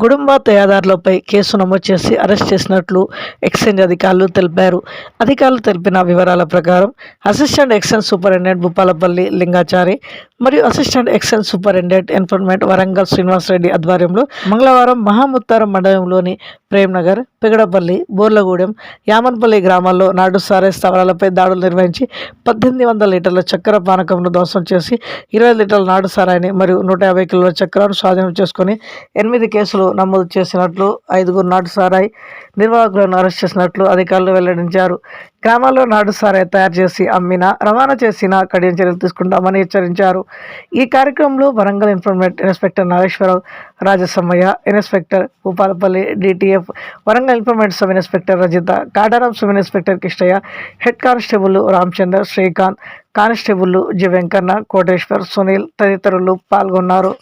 Gudumba తయాదారులపై case నమోదు చేసి arrest చేసినట్లు ఎక్స్చేంజ్ అధికారులు తెలిపారు. అధికారులు తెలిపిన వివరాల ప్రకారం assistant excise superintendent Bhupalpally Lingachari మరియు assistant excise superintendent enforcement Warangal Srinivasa Reddy ఆధ్వర్యంలో మంగళవారం మహాముత్తారం మండలంలోని ప్రేమ్నగర్ పెగడపల్లి బోర్లగూడెం యామన్పల్లి గ్రామాల్లో నాడు సారే స్థావరాలపై దాడులు నిర్వహించి పద్దెనిమిది వందల లీటర్ల చక్కెర పానకంను ధ్వంసం చేసి ఇరవై లీటర్ల నాడు సారాయిని మరియు నూట యాభై కిలోల చక్కెరను స్వాధీనం చేసుకుని ఎనిమిది కేసులు నమోదు చేసినట్లు ఐదుగురు నాటు సారాయి నిర్వాహకులను అరెస్ట్ చేసినట్లు అధికారులు వెల్లడించారు. గ్రామాల్లో నాటు సారాయి తయారు చేసి అమ్మిన రవాణా చేసిన కఠిన చర్యలు తీసుకుంటామని హెచ్చరించారు. ఈ కార్యక్రమంలో Warangal enforcement inspector Nageswara Rao Rajasammaiah inspector Bhupalpally DTF Warangal enforcement sub inspector Rajitha Kataram sub inspector Kistaiah head constable Ramachander Srikanth constable G Venkanna Koteshwar Sunil తదితరులు పాల్గొన్నారు.